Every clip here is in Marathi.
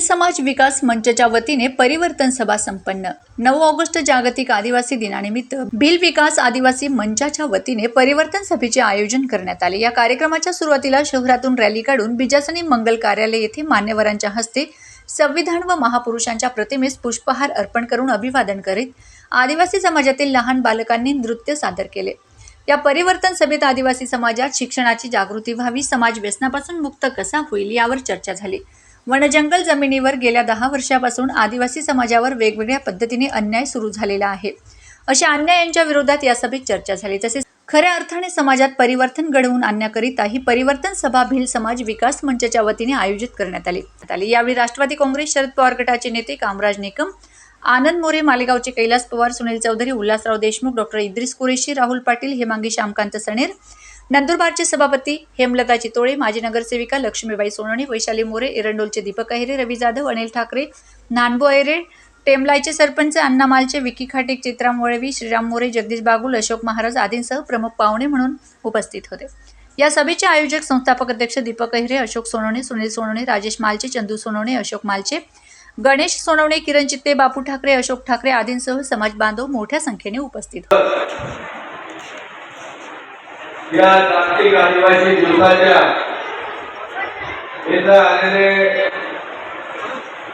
समाज विकास मंचच्या वतीने परिवर्तन सभा संपन्न. नऊ ऑगस्ट जागतिक आदिवासी दिनानिमित्त भिल विकास आदिवासी मंचाच्या वतीने परिवर्तन सभेचे आयोजन करण्यात आले. या कार्यक्रमाच्या सुरुवातीला शहरातून रॅली काढून बिजासनी मंगल कार्यालय येथे मान्यवरांच्या हस्ते संविधान व महापुरुषांच्या प्रतिमेस पुष्पहार अर्पण करून अभिवादन करीत आदिवासी समाजातील लहान बालकांनी नृत्य सादर केले. या परिवर्तन सभेत आदिवासी समाजात शिक्षणाची जागृती व्हावी समाज व्यसनापासून मुक्त कसा होईल यावर चर्चा झाली. वनजंगल जमिनीवर गेल्या दहा वर्षापासून आदिवासी समाजावर वेगवेगळ्या पद्धतीने अन्याय सुरू झालेला आहे. अशा अन्यायांच्या विरोधात या सभेत चर्चा झाली. तसेच खऱ्या अर्थाने समाजात परिवर्तन घडवून आणण्याकरिता ही परिवर्तन सभा भिल समाज विकास मंचाच्या वतीने आयोजित करण्यात आली. यावेळी राष्ट्रवादी काँग्रेस शरद पवार गटाचे नेते कामराज निकम आनंद मोरे मालेगावचे कैलास पवार सुनील चौधरी उल्हासराव देशमुख डॉक्टर इद्रिस कुरेशी राहुल पाटील हेमांगी श्यामकांत सणेर नंदुरबारचे सभापती हेमलता चितोळे माजी नगरसेविका लक्ष्मीबाई सोनवणे वैशाली मोरे एरंडोलचे दीपक अहिरे रवी जाधव अनिल ठाकरे नानबो अहिरे टेमलायचे सरपंच अण्णा मालचे विकी खाटेक चित्रा मोळवी श्रीराम मोरे जगदीश बागुल अशोक महाराज आदींसह प्रमुख पाहुणे म्हणून उपस्थित होते. या सभेचे आयोजक संस्थापक अध्यक्ष दीपक अहिरे अशोक सोनवणे सुनील सोनवणे राजेश मालचे चंदू सोनवणे अशोक मालचे गणेश सोनवणे किरण चित्ते बापू ठाकरे अशोक ठाकरे आदींसह समाज बांधव मोठ्या संख्येने उपस्थित होते. या जागतिक आदिवासी दिवसाच्या इथं आलेले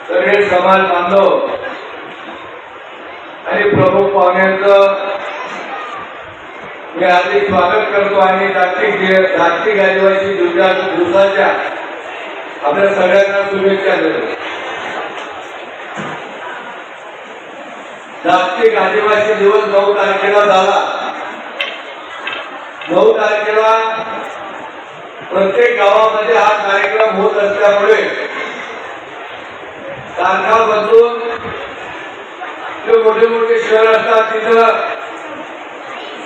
सगळे समाज बांधव आणि प्रमुख पाहुण्यांचं मी हार्दिक स्वागत करतो आणि जागतिक जागतिक आदिवासी दिवसा दिवसाच्या आपल्या सगळ्यांना शुभेच्छा देतो. जागतिक आदिवासी दिवस नऊ तारखेला झाला. नऊ तारखेला प्रत्येक गावामध्ये हा कार्यक्रम होत असल्यामुळे तारखा बदलून जे मोठे मोठे शहर असतात तिथं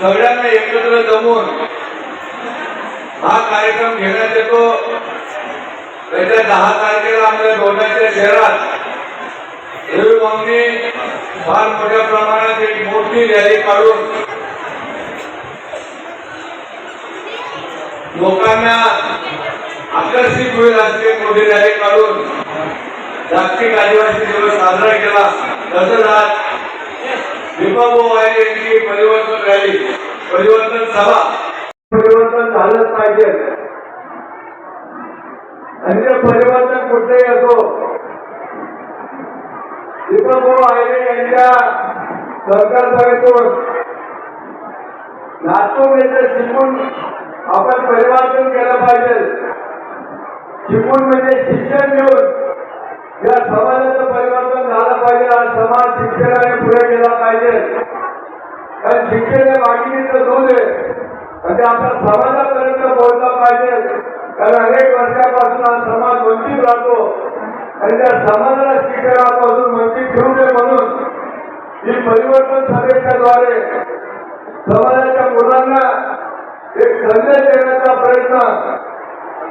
सगळ्यांना एकत्र जमून हा कार्यक्रम घेण्यात येतो. त्याच्या दहा तारखेला आमच्या दोन्याच्या शहरात रविवांनी फार मोठ्या प्रमाणात एक मोठी रॅली काढून लोकांना आकर्षित होईल अशी एक मोठी रॅली काढून. जागतिक आदिवासी दिवस साजरा केला. तसंच आज दीपाभाऊ आहे यांची परिवर्तन रॅली. परिवर्तन सभा. परिवर्तन झालंच पाहिजे. आणि ते परिवर्तन कुठेही असो दीपकभाऊ आयरे यांच्या सरकारसभेतून लातूर येथे शिकून आपण परिवर्तन केलं पाहिजे. शिकून म्हणजे शिक्षण घेऊन या समाजाचं परिवर्तन झालं पाहिजे हा समाज शिक्षणाने पुढे गेला पाहिजे. कारण शिक्षण हे वाघिणीचं दूध आहे. म्हणजे आपल्या समाजापर्यंत पोहोचला पाहिजे. कारण अनेक वर्षापासून हा समाज वंचित राहतो. आणि त्या समाजाला शिक्षणापासून वंचित ठेवू नये म्हणून ही परिवर्तन सभेच्या द्वारे समाजाच्या मुलांना एक संदेश देण्याचा प्रयत्न.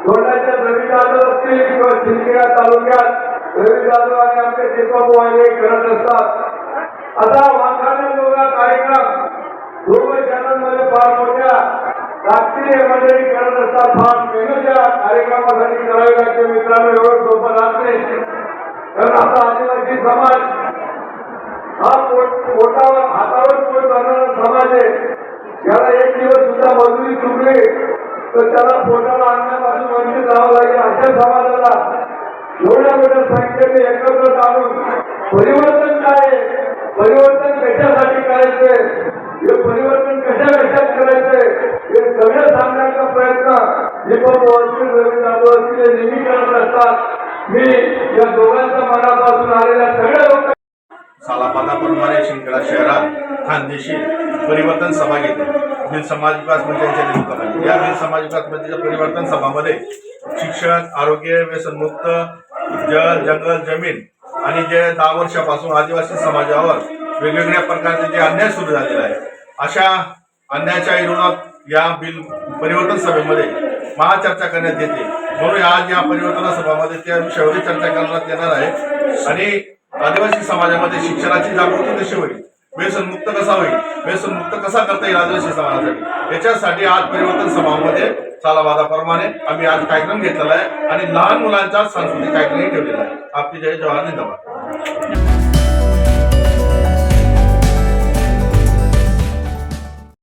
धोंडाच्या रवी जाधव असतील किंवा शिंदखेडा तालुक्यात रवी जाधव आणि आमचे दीपक वाहिले करत असतात. असा योगा कार्यक्रम. दोघं चॅनलमध्ये फार मोठ्या राष्ट्रीय मंडळी करत असतात. फार मेहनतच्या कार्यक्रमासाठी करावी लागते. मित्रांनो एवढं सोपं राहते. कारण आता आदिवासी समाज चुकले तर त्याला पोटाला आणण्यापासून वंचित राहावं लागेल अशा समाजाला. एवढ्या मोठ्या संख्येने एकत्र आणून परिवर्तन काय परिवर्तन कशासाठी करायचंय हे परिवर्तन कशा कशात करायचंय हे सगळं सांगण्याचा प्रयत्न दीपक असतील रवी जाधव असतील नेहमी करत असतात. मी या दोघांच्या मनापासून आलेल्या सगळ्या लोकांना सालापादाप्रमाणे शिंकडा शहरात खानदेशी परिवर्तन सभा घेतली. बील समाज विकास मंचाच्या नेतृत्वाखाली. या बील समाज विकास मंत्र्यांच्या परिवर्तन सभामध्ये शिक्षण आरोग्य व्यसनमुक्त जल जंगल जमीन आणि जे दहा वर्षापासून आदिवासी समाजावर वेगवेगळ्या प्रकारचे जे अन्याय सुरू झालेला आहे अशा अन्यायाच्या विरोधात या बिल परिवर्तन सभेमध्ये महाचर्चा करण्यात येते. म्हणून आज या परिवर्तन सभामध्ये त्या विषयावर चर्चा करण्यात येणार आहे. आणि आदिवासी समाजामध्ये शिक्षणाची जागृती कशी होईल? व्यसनमुक्त कसा होईल? व्यसनमुक्त कसा करता येईल आदर्श समाजासाठी? याच्यासाठी आज परिवर्तन सभामध्ये चालावादाप्रमाणे आम्ही आज कार्यक्रम घेतलेला आहे आणि लहान मुलांचा सांस्कृतिक कार्यक्रमही ठेवलेला आहे. आपली जय जवाहर धन्यवाद.